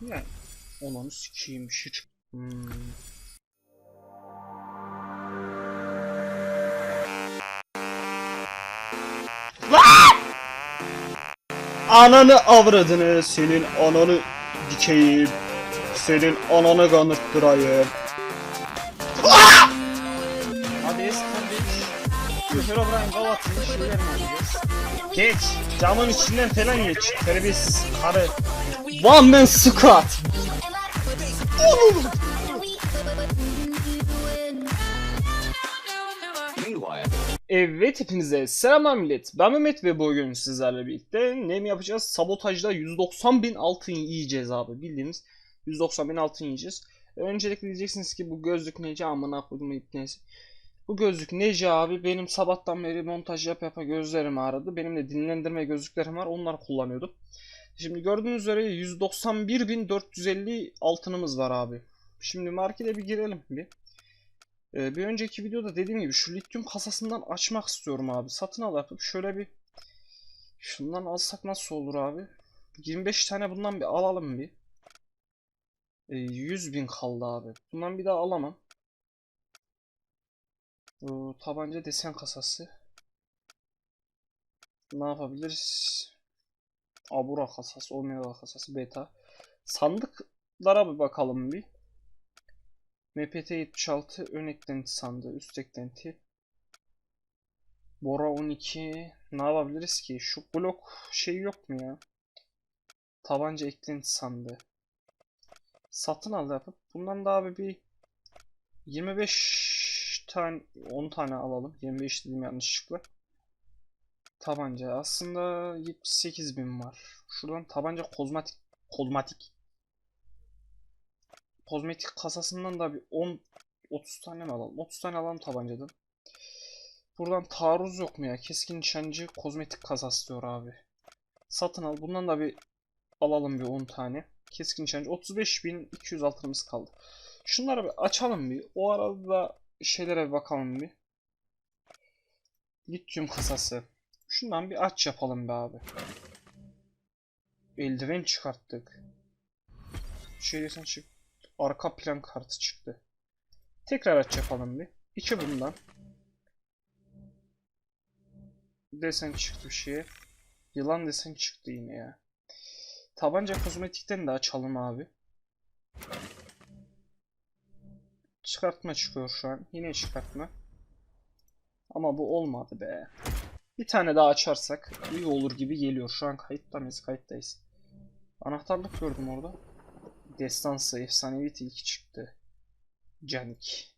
Yani bir şey çık. Hmm. Ananı avradını senin ananı dikeyim. Senin ananı kanırttırayım. Hadi eskardeş. Herobrine Galat'ın şeylerini alacağız. Geç. Camın içinden falan geç. Terbiyesiz karı. One man squat. Evet hepinize selamlar millet. Ben Mehmet ve bugün sizlerle birlikte ne mi yapacağız? Sabotajda 190 bin altın yiyeceğiz abi. Bildiğimiz 190 bin altın yiyeceğiz. Öncelikle diyeceksiniz ki bu gözlük nece amına koydum neyse. Bu gözlük nece abi? Benim sabahtan beri montaj yap yapa gözlerim ağrıdı. Benim de dinlendirme gözlüklerim var. Onlar kullanıyordum. Şimdi gördüğünüz üzere 191.450 altınımız var abi. Şimdi markete bir girelim bir. Ee, bir önceki videoda dediğim gibi şu lityum kasasından açmak istiyorum abi. Satın al şöyle bir şundan alsak nasıl olur abi? 25 tane bundan bir alalım bir. Ee, 100 bin kaldı abi. Bundan bir daha alamam. Bu tabanca desen kasası. Ne yapabiliriz? Abura kasası, Omega kasası, beta. Sandıklara bir bakalım bir. MPT-76 ön eklenti sandığı, üst eklenti. Bora 12. Ne yapabiliriz ki? Şu blok şey yok mu ya? Tabanca eklenti sandığı. Satın al yapıp bundan da abi bir 25 tane 10 tane alalım. 25 dedim yanlışlıkla. Tabanca aslında 78 bin var. Şuradan tabanca kozmetik kozmetik kozmetik kasasından da bir 10 30 tane mi alalım? 30 tane alalım tabancadan. Buradan taarruz yok mu ya? Keskin nişancı kozmetik kasası diyor abi. Satın al. Bundan da bir alalım bir 10 tane. Keskin nişancı 35.200 altınımız kaldı. Şunları bir açalım bir. O arada da şeylere bir bakalım bir. Lityum kasası. Şundan bir aç yapalım be abi. Eldiven çıkarttık. Desen çık. Arka plan kartı çıktı. Tekrar aç yapalım bir. İki bundan. Desen çıktı bir şeye. Yılan desen çıktı yine ya. Tabanca kozmetikten de açalım abi. Çıkartma çıkıyor şu an. Yine çıkartma. Ama bu olmadı be. Bir tane daha açarsak iyi olur gibi geliyor. Şu an kayıtta mıyız? Kayıttayız. Anahtarlık gördüm orada. Destansı efsanevi tilki çıktı. Canik.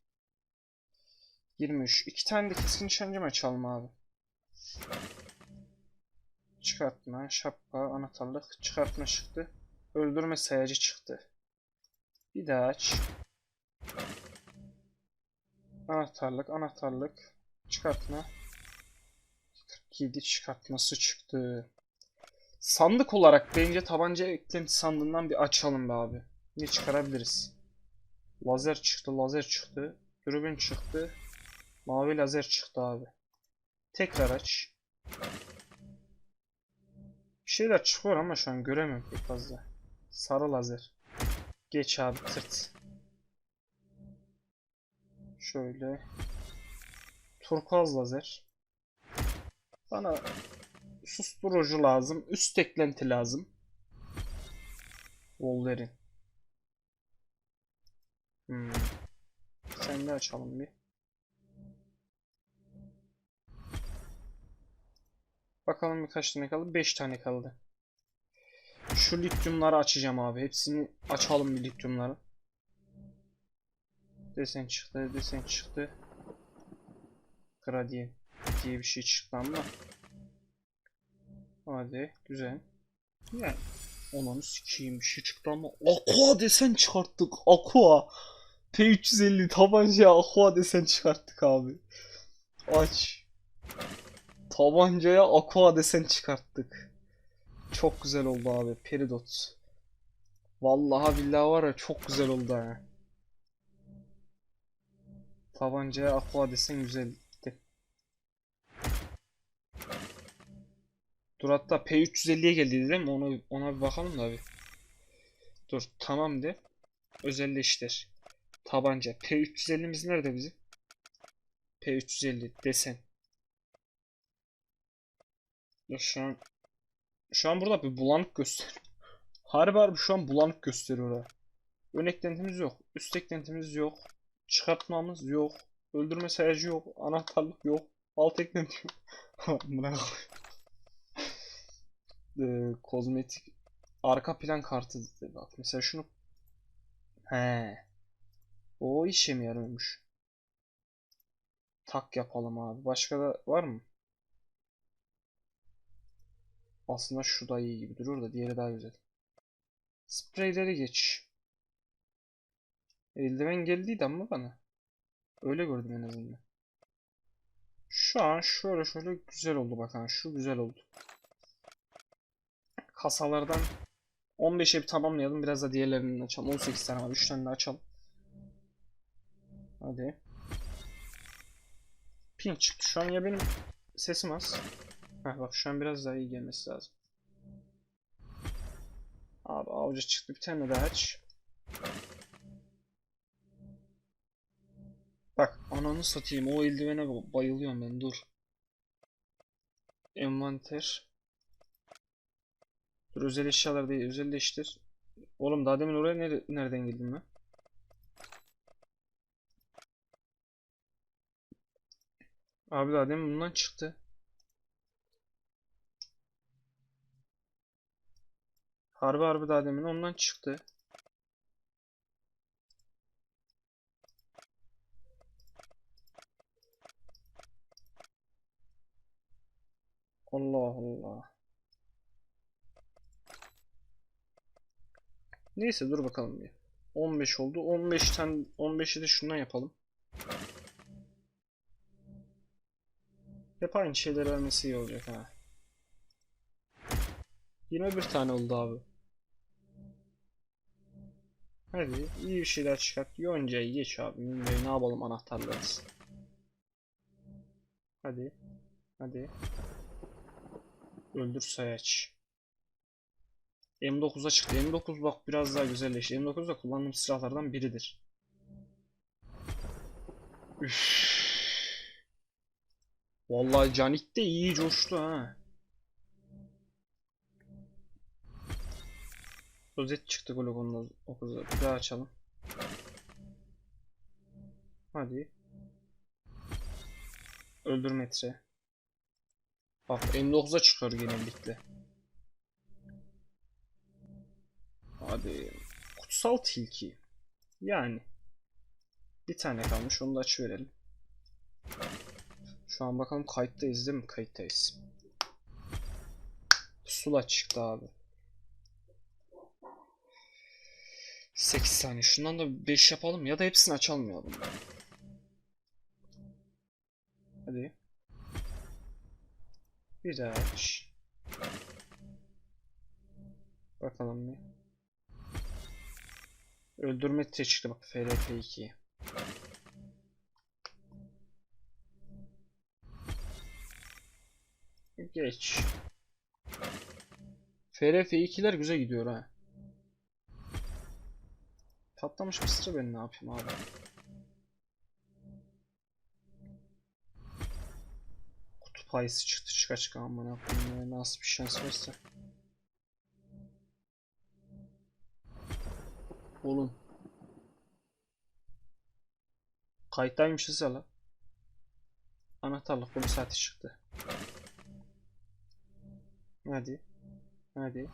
23. İki tane de keskin nişancı mı açalım abi? Çıkartma, şapka, anahtarlık, çıkartma çıktı. Öldürme sayacı çıktı. Bir daha aç. Anahtarlık, anahtarlık, çıkartma. 47 çıkartması çıktı. Sandık olarak bence tabanca eklenti sandığından bir açalım be abi. Ne çıkarabiliriz? Lazer çıktı, lazer çıktı. Dürbün çıktı. Mavi lazer çıktı abi. Tekrar aç. Bir şeyler çıkıyor ama şu an göremiyorum pek fazla. Sarı lazer. Geç abi tırt. Şöyle. Turkuaz lazer. Bana susturucu lazım. Üst eklenti lazım. Wolverine. Hmm. Sen de açalım bir. Bakalım birkaç tane kaldı. 5 tane kaldı. Şu lityumları açacağım abi. Hepsini açalım bir lityumları. Desen çıktı, desen çıktı. Gradient diye bir şey çıktı ama. Hadi güzel. Yani Onanı sikeyim bir şey çıktı ama Aqua desen çıkarttık Aqua. P350 tabancaya Aqua desen çıkarttık abi. Aç. Tabancaya Aqua desen çıkarttık. Çok güzel oldu abi Peridot. Vallahi billahi var ya çok güzel oldu ha. Tabancaya Aqua desen güzel gitti Dur hatta P350'ye geldi değil mi? Ona, bir bakalım da abi. Dur tamam de. Özelleştir. Tabanca. P350'miz nerede bizim? P350 desen. Ya şu an şu an burada bir bulanık gösteriyor. Harbi harbi şu an bulanık gösteriyor ha. Ön eklentimiz yok. Üst eklentimiz yok. Çıkartmamız yok. Öldürme sayacı yok. Anahtarlık yok. Alt eklenti yok. Amına Ee, kozmetik arka plan kartı dedi bak. Mesela şunu He. O işe mi yarıyormuş? Tak yapalım abi. Başka da var mı? Aslında şu da iyi gibi durur da diğeri daha güzel. Spreyleri geç. Eldiven geldiydi ama bana. Öyle gördüm en azından. Şu an şöyle şöyle güzel oldu bakın. Şu güzel oldu. Kasalardan 15'e bir tamamlayalım. Biraz da diğerlerini açalım. 18 tane var. 3 tane de açalım. Hadi. Pink çıktı. Şu an ya benim sesim az. Heh, bak şu an biraz daha iyi gelmesi lazım. Abi avcı çıktı. Bir tane daha aç. Bak ananı satayım. O eldivene bayılıyorum ben. Dur. Envanter. Dur özel eşyalar değil. Özelleştir. Oğlum daha demin oraya nere- nereden girdim ben? Abi daha demin bundan çıktı. Harbi harbi daha demin ondan çıktı. Allah Allah. Neyse dur bakalım bir. 15 oldu. 15 tane 15'i de şundan yapalım. Hep aynı şeyler vermesi iyi olacak ha. 21 tane oldu abi. Hadi iyi bir şeyler çıkart. Yonca'yı geç abi. Ne yapalım anahtarlarız. Hadi. Hadi. Öldür sayaç. M9'a çıktı. M9 bak biraz daha güzelleşti. M9 da kullandığım silahlardan biridir. Üff. Vallahi Canik de iyi coştu ha. Rozet çıktı Glogon'da 9'a. Bir daha açalım. Hadi. Öldür metre. Bak M9'a çıkıyor genellikle. Hadi. Kutsal tilki. Yani. Bir tane kalmış. Onu da açıverelim. Şu an bakalım kayıttayız değil mi? Kayıttayız. Sula çıktı abi. 8 saniye. Şundan da 5 yapalım ya da hepsini bundan. Hadi. Bir daha aç. Bakalım bir. Öldürme çıktı bak FRP2. Geç. FRF2'ler güzel gidiyor ha. Patlamış mısır ben ne yapayım abi? Kutup ayısı çıktı çıka çıka amına koyayım ya, nasıl bir şans varsa. Oğlum. Kayıttaymışız ya la. Anahtarlık bu saati çıktı. Hadi. Hadi.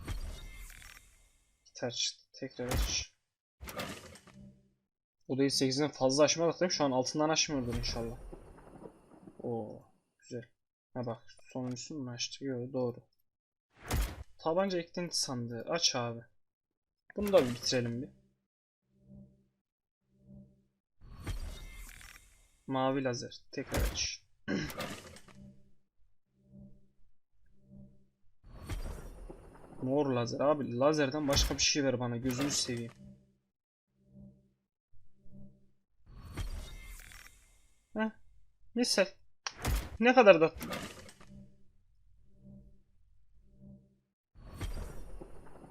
Gitar çıktı. Tekrar aç. Odayı 8'den fazla açmadık değil mi? Şu an altından açmıyordur inşallah. Oo, güzel. Ha bak sonuncusunu mu açtı? Yok doğru. Tabanca eklenti sandığı. Aç abi. Bunu da bir bitirelim bir. Mavi lazer. Tekrar aç. Mor lazer abi. Lazerden başka bir şey ver bana. Gözünü seveyim. Heh. Misal. Ne kadar tatlı.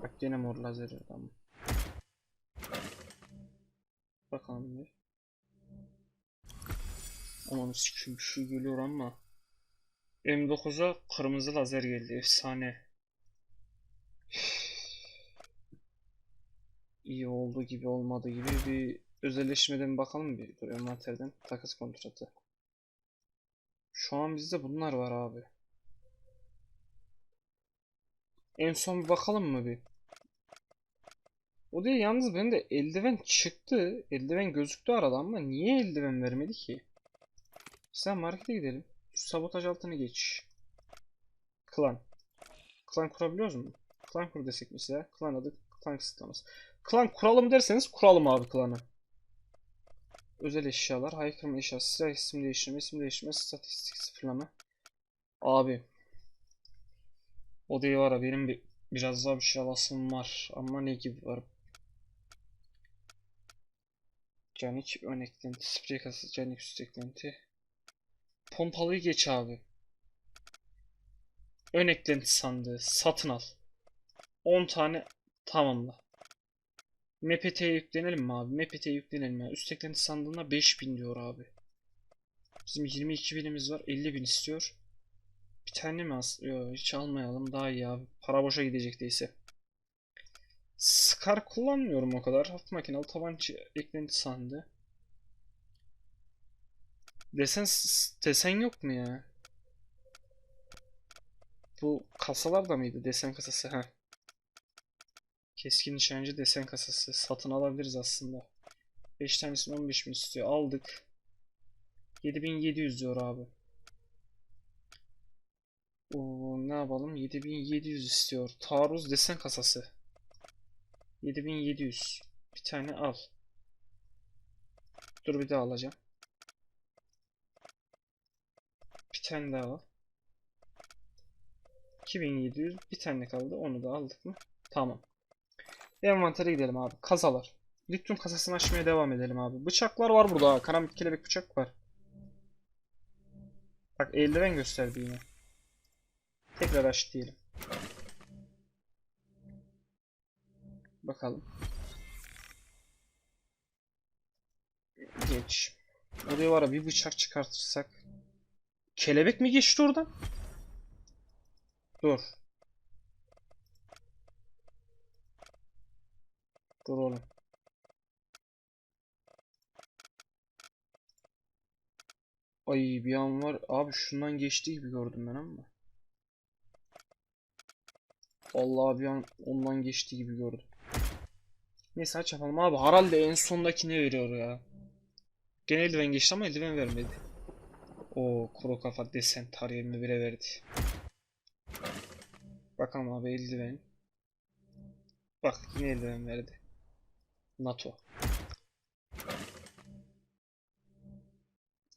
Bak gene mor lazer tamam. Bakalım bir. Aman sikim bir şey geliyor ama. M9'a kırmızı lazer geldi. Efsane. İyi oldu gibi olmadı gibi bir özelleşmeden bakalım bir. Dur envanterden takas kontratı. Şu an bizde bunlar var abi. En son bir bakalım mı bir? O değil yalnız benim de eldiven çıktı. Eldiven gözüktü arada ama niye eldiven vermedi ki? Sen markete gidelim. Sabotaj altını geç. Klan. Klan kurabiliyoruz mu? Klan kur desek mesela. Klan adı klan kısıtlaması. Klan kuralım derseniz kuralım abi klanı. Özel eşyalar, haykırma eşyası, silah isim değiştirme, isim değiştirme, statistik sıfırlama. Abi. O değil var benim bir, biraz daha bir şey alasım var. Ama ne gibi var? Canik ön eklenti, sprey kasası, canik üst eklenti. Pompalıyı geç abi. Ön eklenti sandığı satın al. 10 tane tamamla. MPT'ye yüklenelim mi abi? MPT'ye yüklenelim ya. Üst eklenti sandığına 5000 diyor abi. Bizim 22 binimiz var. 50 bin istiyor. Bir tane mi as? Yok hiç almayalım. Daha iyi abi. Para boşa gidecek değilse. Scar kullanmıyorum o kadar. Hafif makinalı tabanca eklenti sandığı. Desen, desen yok mu ya? Bu kasalar da mıydı? Desen kasası. ha. Keskin nişancı desen kasası. Satın alabiliriz aslında. 5 tanesini 15 bin istiyor. Aldık. 7700 diyor abi. Oo, ne yapalım? 7700 istiyor. Taarruz desen kasası. 7700. Bir tane al. Dur bir daha alacağım. Bir tane daha al. 2700 bir tane kaldı. Onu da aldık mı? Tamam. Envantere gidelim abi. Kasalar. Lityum kasasını açmaya devam edelim abi. Bıçaklar var burada. ha. Karambit kelebek bıçak var. Bak eldiven gösterdi yine. Tekrar aç diyelim. Bakalım. Geç. Oraya var bir bıçak çıkartırsak. Kelebek mi geçti oradan? Dur. Dur oğlum. Ay bir an var. Abi şundan geçtiği gibi gördüm ben ama. Allah bir an ondan geçtiği gibi gördüm. Neyse aç yapalım abi. Herhalde en sondaki ne veriyor ya? Gene eldiven geçti ama eldiven vermedi. O kuru kafa desen tarihimi bire verdi. Bakalım abi eldiven. Bak yine eldiven verdi. NATO.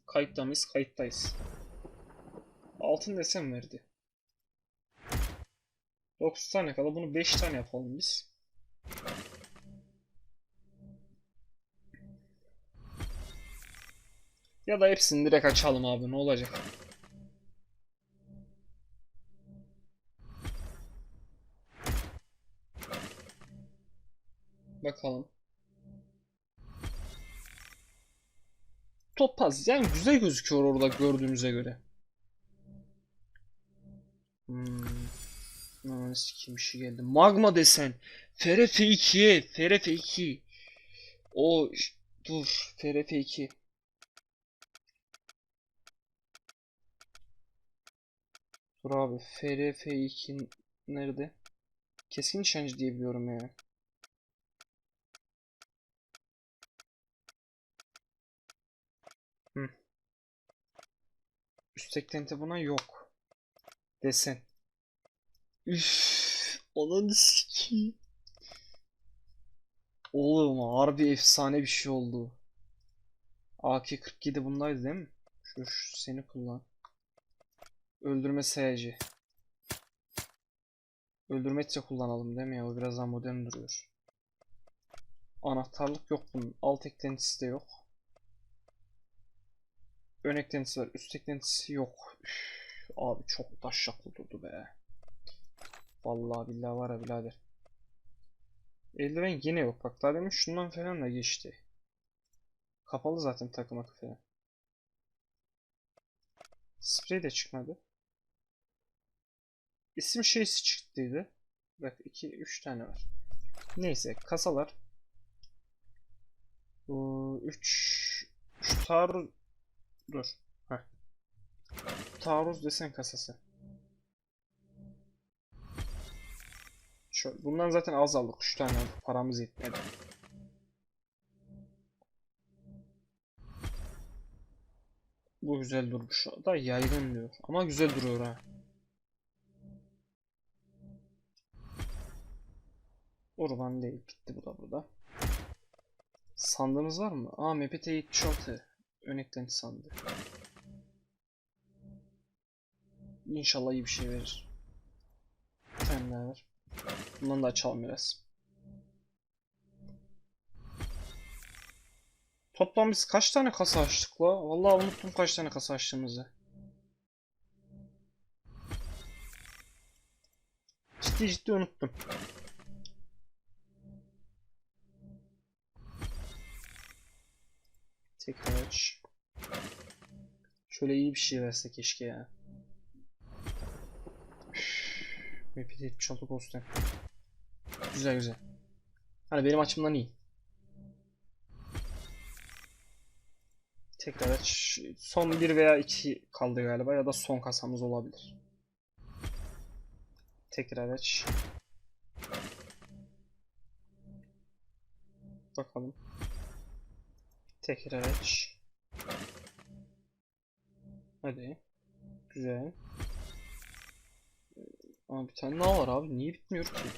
Kayıtta mıyız? Kayıttayız. Altın desen verdi. 9 tane kala bunu 5 tane yapalım biz. Ya da hepsini direkt açalım abi ne olacak? Bakalım. Topaz yani güzel gözüküyor orada gördüğümüze göre. Hmm. Sikeyim bir şey geldi. Magma desen. FRF2'ye. FRF2. O dur. FRF2. Dur abi. FRF2 nerede? Keskin nişancı diye biliyorum ya. Hı. Üst eklenti buna yok. Desen. Üff, ananı sikeyim. Oğlum harbi efsane bir şey oldu. AK-47 bundaydı değil mi? Şu, şu seni kullan. Öldürme sayacı. Öldürmetre kullanalım değil mi ya? O biraz daha modern duruyor. Anahtarlık yok bunun. Alt eklentisi de yok. Ön eklentisi var. Üst eklentisi yok. Üff, abi çok taşak durdu be. Vallahi billahi var ya birader. Eldiven yine yok. Bak daha demin şundan falan da geçti. Kapalı zaten takım akı falan. Sprey de çıkmadı. İsim şeysi çıktıydı. Bak 2 3 tane var. Neyse kasalar. Bu 3 3 taarruz dur. Heh. Taarruz desen kasası. Şöyle, bundan zaten az aldık. 3 tane. Paramız yetmedi. Bu güzel durmuş. Da yaygın diyor. Ama güzel duruyor ha. Urban değil. Bitti bu da burada. Sandığımız var mı? Aa MPT 76. Ön eklenti sandığı. İnşallah iyi bir şey verir. Bir ver. Bundan da açalım biraz. Toplam biz kaç tane kasa açtık la? Vallahi unuttum kaç tane kasa açtığımızı. Ciddi ciddi unuttum. Tekrar aç. Şöyle iyi bir şey verse keşke ya. MPT 76 Ghost'tan. Güzel güzel. Hani benim açımdan iyi. Tekrar aç. Son bir veya iki kaldı galiba ya da son kasamız olabilir. Tekrar aç. Bakalım. Tekrar aç. Hadi. Güzel. Ama bir tane daha var abi. Niye bitmiyor ki?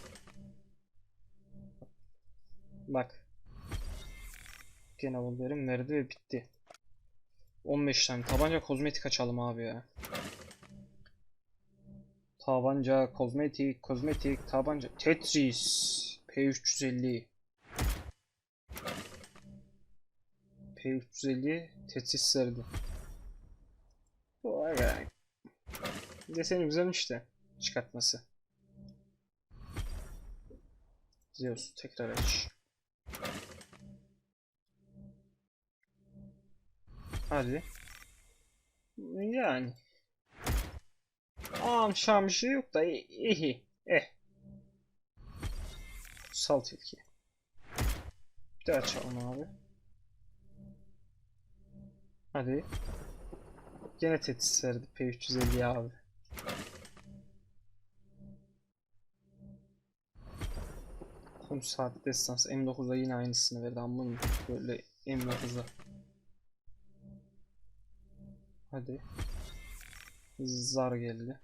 Bak. Gene Wolverine verdi ve bitti. 15 tane. Tabanca kozmetik açalım abi ya. Tabanca, kozmetik, kozmetik, tabanca. Tetris. P350. P350 Tetris verdi. Vay be. Deseni güzelmiş de çıkartması. Zeus tekrar aç. Hadi. Yani. Am şam bir şey yok da iyi. Eh. Sal tilki. Bir daha açalım abi. Hadi. Gene tetis verdi P350 abi. Kum saat destans M9'da yine aynısını verdi amma böyle M9'da. Hadi. Zar geldi.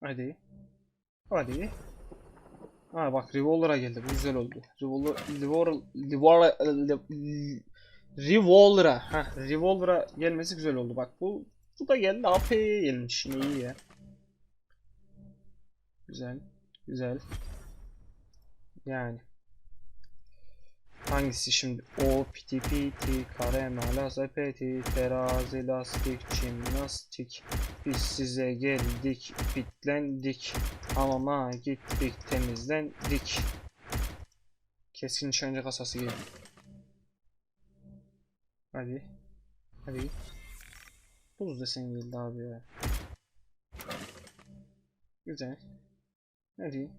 Hadi. Hadi. Ha bak Revolver'a geldi. Bu güzel oldu. Revolver Revolver Revolver Revolver'a ha Revolver'a gelmesi güzel oldu. Bak bu bu da geldi. AP'ye gelmiş. Yine iyi ya. Güzel. Güzel. Yani. Hangisi şimdi? O, piti piti, kare, mala, sepeti, terazi, lastik, jimnastik. Biz size geldik, bitlendik. Hamama gittik, temizlendik. Keskin nişancı kasası geldi. Hadi. Hadi. Buz desen geldi abi ya. Güzel. Hadi.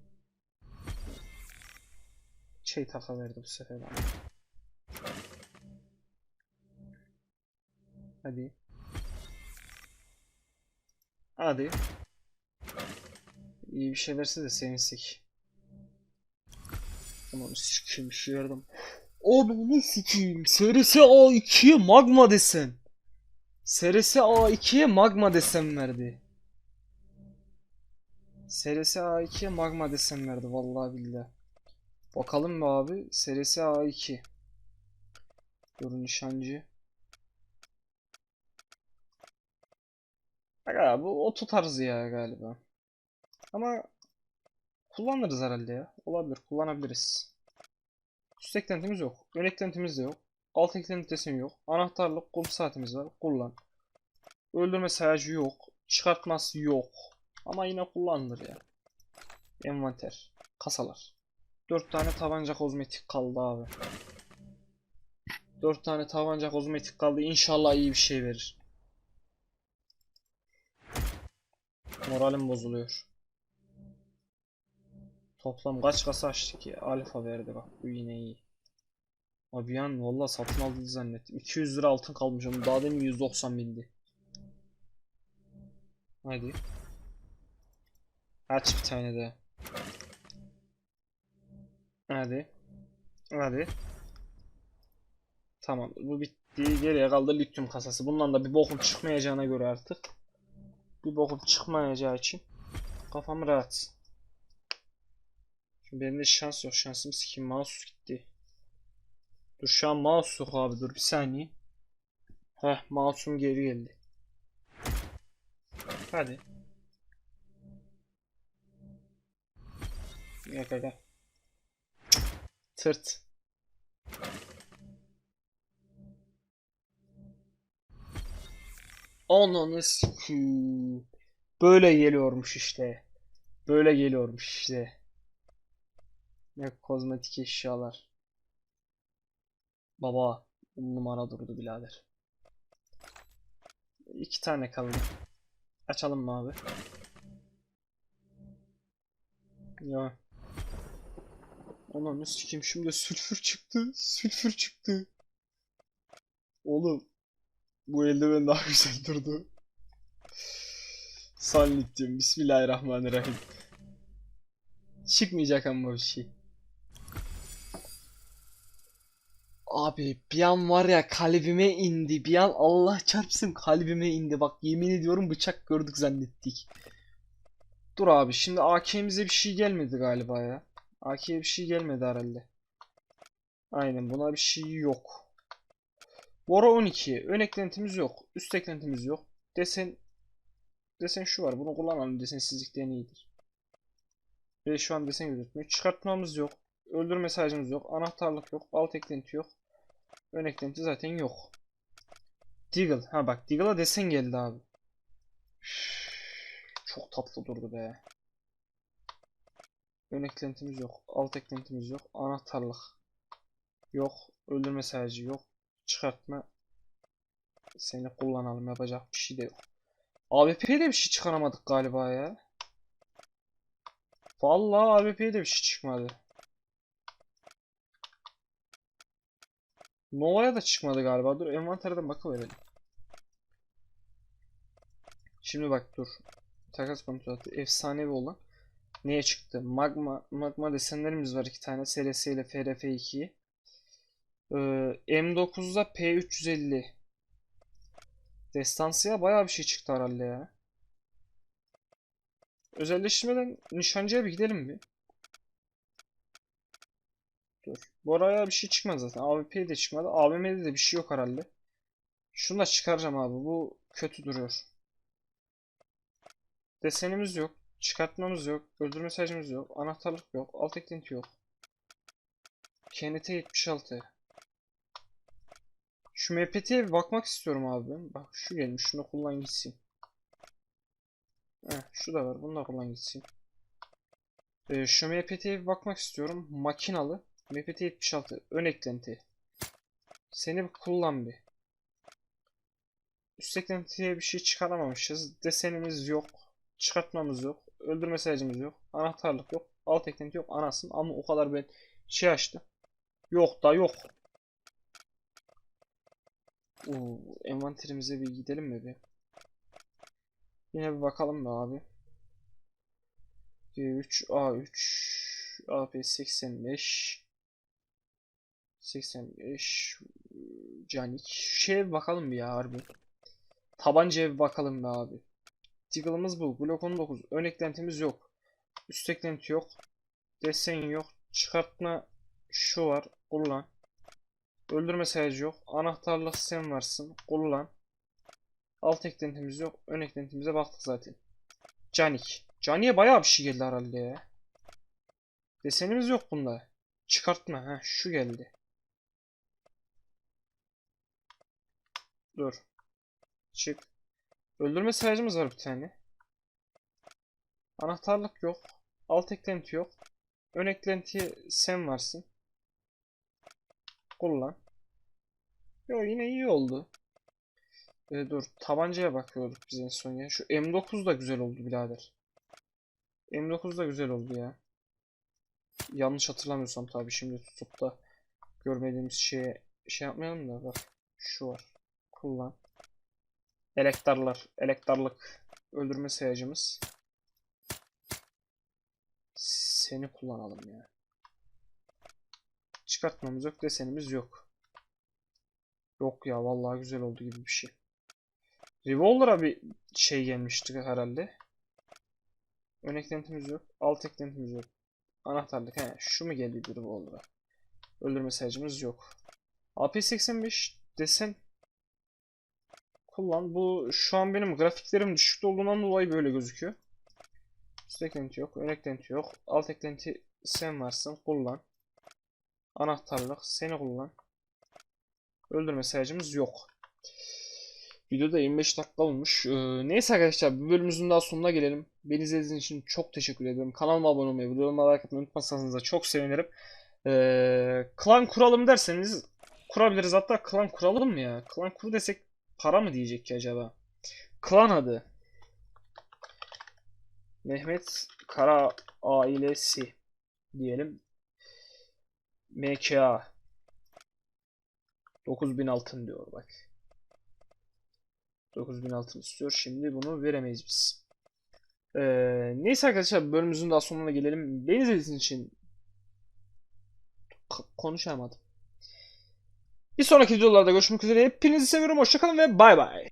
Şey taka verdi bu sefer ama. Hadi. Hadi. İyi bir şey verse de sevinsek. Bir şey verdim. Abi ne sikeyim? SRS A2'ye magma desem. SRS A2'ye magma desem verdi. SRS A2'ye magma desem verdi vallahi billahi. Bakalım mı abi? SRS A2. Dur nişancı. Aga bu oto tarzı ya galiba. Ama kullanırız herhalde ya. Olabilir kullanabiliriz. Üst eklentimiz yok. Ön eklentimiz de yok. Alt eklentisi yok. Anahtarlık kol saatimiz var. Kullan. Öldürme sayacı yok. Çıkartması yok. Ama yine kullanılır ya. Envanter. Kasalar. 4 tane tabanca kozmetik kaldı abi. 4 tane tabanca kozmetik kaldı. İnşallah iyi bir şey verir. Moralim bozuluyor. Toplam kaç kasa açtı ki? Alfa verdi bak. Bu yine iyi. Abi yan valla satın aldı zannettim. 200 lira altın kalmış onun. Daha demin 190 bindi. Hadi. Aç bir tane daha. Hadi. Hadi. Tamam bu bitti. Geriye kaldı lityum kasası. Bundan da bir bokum çıkmayacağına göre artık. Bir bokum çıkmayacağı için kafam rahat. Şimdi benim de şans yok. Şansım sikim. Mouse gitti. Dur şu an mouse yok abi. Dur bir saniye. Heh mouse'um geri geldi. Hadi. Gel gel gel. Tırt. Ananı. Böyle geliyormuş işte. Böyle geliyormuş işte. Ne kozmetik eşyalar. Baba on numara durdu birader. İki tane kaldı. Açalım mı abi? Ya. Ananı sikeyim şimdi sülfür çıktı. Sülfür çıktı. Oğlum. Bu eldiven daha güzel durdu. Sannettim. Bismillahirrahmanirrahim. Çıkmayacak ama bir şey. Abi bir an var ya kalbime indi. Bir an Allah çarpsın kalbime indi. Bak yemin ediyorum bıçak gördük zannettik. Dur abi şimdi AK'mize bir şey gelmedi galiba ya. AK'ye bir şey gelmedi herhalde. Aynen buna bir şey yok. Bora 12. Ön eklentimiz yok. Üst eklentimiz yok. Desen desen şu var. Bunu kullanalım. Desensizlikten iyidir. Ve şu an desen gözükmüyor. Çıkartmamız yok. Öldür mesajımız yok. Anahtarlık yok. Alt eklenti yok. Ön eklenti zaten yok. Deagle. Ha bak Deagle'a desen geldi abi. Çok tatlı durdu be. Ön eklentimiz yok. Alt eklentimiz yok. Anahtarlık. Yok. Öldür mesajı yok. Çıkartma. Seni kullanalım. Yapacak bir şey de yok. AWP'ye de bir şey çıkaramadık galiba ya. Vallahi AWP'ye de bir şey çıkmadı. Nova'ya da çıkmadı galiba. Dur envanterden bakıverelim. Şimdi bak dur. Takas kontratı efsanevi olan neye çıktı? Magma magma desenlerimiz var iki tane. SLS ile FRF2. Ee, M9'da P350. Destansıya bayağı bir şey çıktı herhalde ya. Özelleştirmeden nişancıya bir gidelim bir. Dur. Bora'ya bir şey çıkmadı zaten. AWP'ye de çıkmadı. AVM'de de bir şey yok herhalde. Şunu da çıkaracağım abi. Bu kötü duruyor. Desenimiz yok. Çıkartmamız yok. Öldürme mesajımız yok. Anahtarlık yok. Alt eklenti yok. KNT 76. Şu MPT'ye bakmak istiyorum abi. Bak şu gelmiş. Şunu kullan gitsin. Heh, şu da var. Bunu da kullan gitsin. Ee, şu MPT'ye bir bakmak istiyorum. Makinalı. MPT 76 ön eklenti. Seni bir kullan bir. Üst eklentiye bir şey çıkaramamışız. Desenimiz yok. Çıkartmamız yok. Öldürme mesajımız yok. Anahtarlık yok. Alt eklenti yok. Anasın ama o kadar ben şey açtım. Yok da yok. Oo, envanterimize bir gidelim mi bir? Yine bir bakalım mı abi? D3 A3 AP 85 85 Canik. Şeye bir bakalım bir ya harbi. Tabancaya bir bakalım be abi. Deagle'ımız bu. Glock 19. Ön eklentimiz yok. Üst eklenti yok. Desen yok. Çıkartma şu var. Kullan. Öldürme sayacı yok. Anahtarlık sen varsın. Kullan. Alt eklentimiz yok. Ön eklentimize baktık zaten. Canik. Canik'e bayağı bir şey geldi herhalde ya. Desenimiz yok bunda. Çıkartma. Ha şu geldi. Dur. Çık. Öldürme sayacımız var bir tane. Anahtarlık yok. Alt eklenti yok. Ön eklentiye sen varsın. Kullan. Yo yine iyi oldu. Ee, dur tabancaya bakıyorduk biz en son ya. Şu M9 da güzel oldu birader. M9 da güzel oldu ya. Yanlış hatırlamıyorsam tabii şimdi tutup da görmediğimiz şeye şey yapmayalım da bak. Şu var. Kullan. Elektarlar. Elektarlık. Öldürme sayacımız. Seni kullanalım ya. Çıkartmamız yok. Desenimiz yok. Yok ya vallahi güzel oldu gibi bir şey. Revolver'a bir şey gelmişti herhalde. Ön eklentimiz yok. Alt eklentimiz yok. Anahtarlık. He, şu mu geldi Revolver'a? Öldürme sayacımız yok. AP85 desen kullan. Bu şu an benim grafiklerim düşük olduğundan dolayı böyle gözüküyor. Üst eklenti yok. Ön eklenti yok. Alt eklenti sen varsın. Kullan. Anahtarlık. Seni kullan. Öldürme sayacımız yok. Videoda 25 dakika olmuş. Ee, neyse arkadaşlar bu bölümümüzün daha sonuna gelelim. Beni izlediğiniz için çok teşekkür ederim. Kanalıma abone olmayı, videolarıma like atmayı unutmazsanız da çok sevinirim. Ee, klan kuralım derseniz kurabiliriz. Hatta klan kuralım mı ya? Klan kur desek para mı diyecek ki acaba? Klan adı. Mehmet Kara ailesi diyelim. MKA 9000 altın diyor bak. 9000 altın istiyor. Şimdi bunu veremeyiz biz. Ee, neyse arkadaşlar bölümümüzün daha sonuna gelelim. Beni izlediğiniz için konuşamadım. Bir sonraki videolarda görüşmek üzere. Hepinizi seviyorum. Hoşçakalın ve bay bay.